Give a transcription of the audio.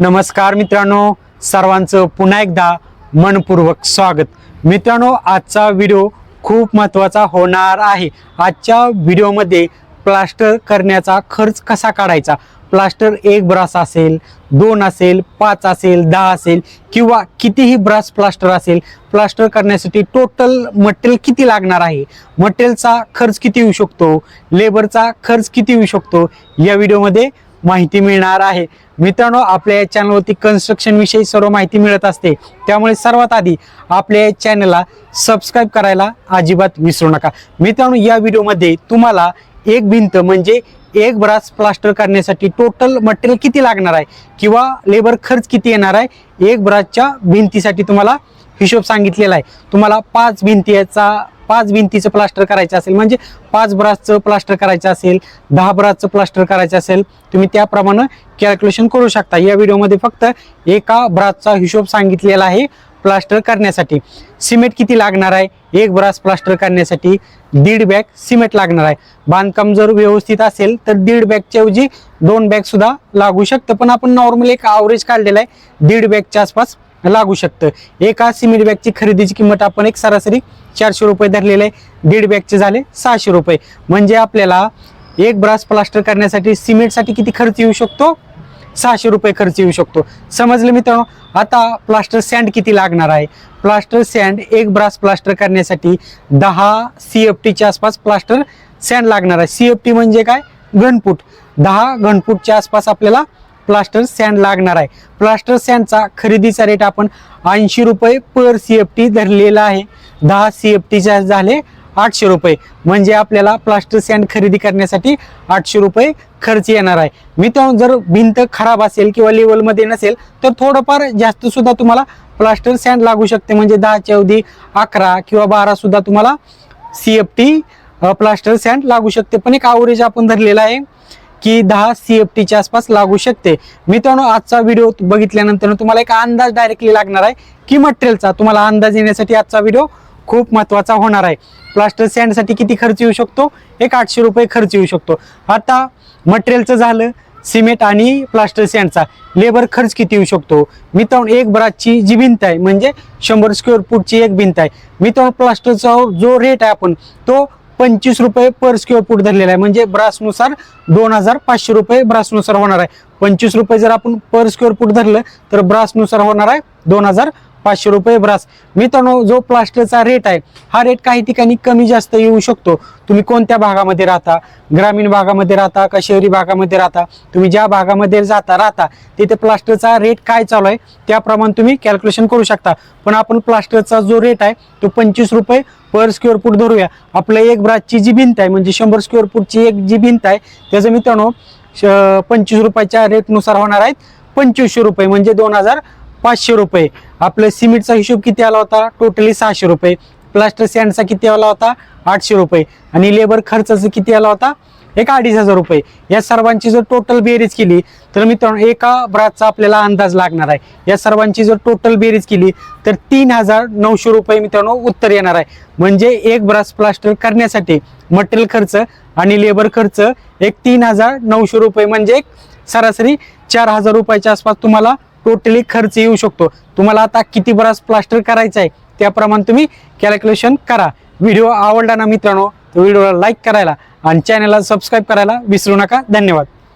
नमस्कार मित्रांनो सर्वांचं पुन्हा एकदा मनपूर्वक स्वागत. मित्रांनो आजचा व्हिडिओ खूप महत्त्वाचा होणार आहे. आजच्या व्हिडिओमध्ये प्लास्टर करण्याचा खर्च कसा काढायचा? प्लास्टर एक ब्रास असेल दोन असेल पाच असेल दहा असेल किंवा कितीही ब्रास प्लास्टर असेल प्लास्टर करण्यासाठी टोटल मटेरियल किती लागणार आहे? मटेरियलचा खर्च किती येऊ शकतो? लेबरचा खर्च किती येऊ शकतो? या व्हिडिओमध्ये माहिती मिळणार आहे. मित्रांनो आपल्या या चॅनलवरती कन्स्ट्रक्शन विषयी सर्व माहिती मिळत असते. त्यामुळे सर्वात आधी आपल्या या चॅनलला सबस्क्राईब करायला अजिबात विसरू नका. मित्रांनो या व्हिडिओमध्ये तुम्हाला एक भिंत म्हणजे एक ब्रास प्लास्टर करण्यासाठी टोटल मटेरियल किती लागणार आहे किंवा लेबर खर्च किती येणार आहे एक ब्रासच्या भिंतीसाठी तुम्हाला हिशोब सांगितलेला आहे. तुम्हाला पाच भिंतीचा पाच भिंतीचं प्लास्टर करायचं असेल म्हणजे पाच ब्रासचं प्लास्टर करायचं असेल दहा ब्रासचं प्लास्टर करायचं असेल तुम्ही त्याप्रमाणे कॅल्क्युलेशन करू शकता. या व्हिडिओमध्ये फक्त एका ब्रासचा हिशोब सांगितलेला आहे प्लास्टर करण्यासाठी. सिमेंट किती लागणार आहे? एक ब्रास प्लास्टर करण्यासाठी दीड बॅग सिमेंट लागणार आहे. बांधकाम जर व्यवस्थित असेल तर दीड बॅगच्या ऐवजी दोन बॅग सुद्धा लागू शकतं. पण आपण नॉर्मल एक ॲव्हरेज काढलेला आहे दीड बॅगच्या आसपास लागू शकतं. एका सिमेंट बॅगची खरेदीची किंमत आपण एक सरासरी चारशे रुपये धरलेले आहे. दीड बॅगचे झाले सहाशे रुपये. म्हणजे आपल्याला एक ब्रास प्लास्टर करण्यासाठी सिमेंटसाठी किती खर्च येऊ शकतो? सहाशे रुपये खर्च येऊ शकतो. समजलं मित्रांनो? आता प्लास्टर सँड किती लागणार आहे? प्लास्टर सँड एक ब्रास प्लास्टर करण्यासाठी दहा सी एफ टीच्या आसपास प्लास्टर सँड लागणार आहे. सी एफ टी म्हणजे काय? घनफूट. दहा घनफूटच्या आसपास आपल्याला प्लास्टर सँड लागणार आहे. प्लास्टर सँडचा खरेदीचा रेट आपण ऐंशी रुपये पर सी एफ टी धरलेला आहे. दहा सी एफ टीच्या झाले आठशे रुपये. म्हणजे आपल्याला प्लास्टर सँड खरेदी करण्यासाठी आठशे रुपये खर्च येणार आहे. मित्रांनो जर भिंत खराब असेल किंवा लेवलमध्ये नसेल तर थोडंफार जास्त सुद्धा तुम्हाला प्लास्टर सँड लागू शकते. म्हणजे दहाच्या अवधी अकरा किंवा बारा सुद्धा तुम्हाला C F T plaster sand लागू शकते. पण एक आवरेज आपण धरलेला आहे. की दहा सी एफ टीच्या आसपास लागू शकते. मित्रांनो आजचा व्हिडिओ बघितल्यानंतर तुम्हाला एक अंदाज डायरेक्टली लागणार आहे की मटेरियलचा तुम्हाला अंदाज येण्यासाठी आजचा व्हिडिओ खूप महत्त्वाचा होणार आहे. प्लास्टर सँडसाठी किती खर्च येऊ शकतो? एक आठशे रुपये खर्च येऊ शकतो. आता मटेरियलचं झालं सिमेंट आणि प्लास्टर सँडचा लेबर खर्च किती येऊ शकतो? मित्रांनो एक ब्रासची जी भिंत आहे म्हणजे शंभर स्क्वेअर फूटची एक भिंत आहे. मित्रांनो प्लास्टरचा जो रेट आहे आपण तो पंचवीस रुपये पर स्क्वेअर फूट धरलेला आहे. म्हणजे ब्रासनुसार दोन हजार पाचशे रुपये ब्रासनुसार होणार आहे. पंचवीस रुपये जर आपण पर स्क्वेअर फूट धरलं तर ब्रासनुसार होणार आहे दोन हजार पाचशे रुपये ब्रास. मित्रांनो जो प्लास्टरचा रेट आहे हा रेट काही ठिकाणी कमी जास्त येऊ शकतो. तुम्ही कोणत्या भागामध्ये राहता? ग्रामीण भागामध्ये राहता का शहरी भागामध्ये राहता? तुम्ही ज्या भागामध्ये जाता राहता तिथे प्लास्टरचा रेट काय चालू आहे त्याप्रमाणे तुम्ही कॅल्क्युलेशन करू शकता. पण आपण प्लास्टरचा जो रेट आहे तो पंचवीस रुपये पर स्क्वेअर फूट धरूया. आपल्या एक ब्रासची जी भिंत आहे म्हणजे शंभर स्क्वेअर फूटची एक जी भिंत आहे त्याचं मित्रांनो पंचवीस रुपयाच्या रेटनुसार होणार आहेत पंचवीसशे रुपये म्हणजे दोन हजार पाचशे रुपये. आपलं सिमेंटचा हिशोब किती आला होता? टोटली सहाशे रुपये. प्लास्टर सँडचा किती आला होता? आठशे रुपये. आणि लेबर खर्चाचा किती आला होता? एक अडीच हजार रुपये. या सर्वांची जर टोटल बेरीज केली तर मित्रांनो एका ब्रासचा आपल्याला अंदाज लागणार आहे. या सर्वांची जर टोटल बेरीज केली तर तीन हजार नऊशे रुपये मित्रांनो उत्तर येणार आहे. म्हणजे एक ब्रास प्लास्टर करण्यासाठी मटेरियल खर्च आणि लेबर खर्च एक तीन हजार नऊशे रुपये. म्हणजे एक सरासरी चार हजार रुपयाच्या आसपास तुम्हाला टोटली खर्च येऊ शकतो. तुम्हाला आता किती बराच प्लास्टर करायचं आहे त्याप्रमाणे तुम्ही कॅल्क्युलेशन करा. व्हिडिओ आवडला ना मित्रांनो तर व्हिडिओला लाईक करायला आणि चॅनलला सबस्क्राईब करायला विसरू नका. धन्यवाद.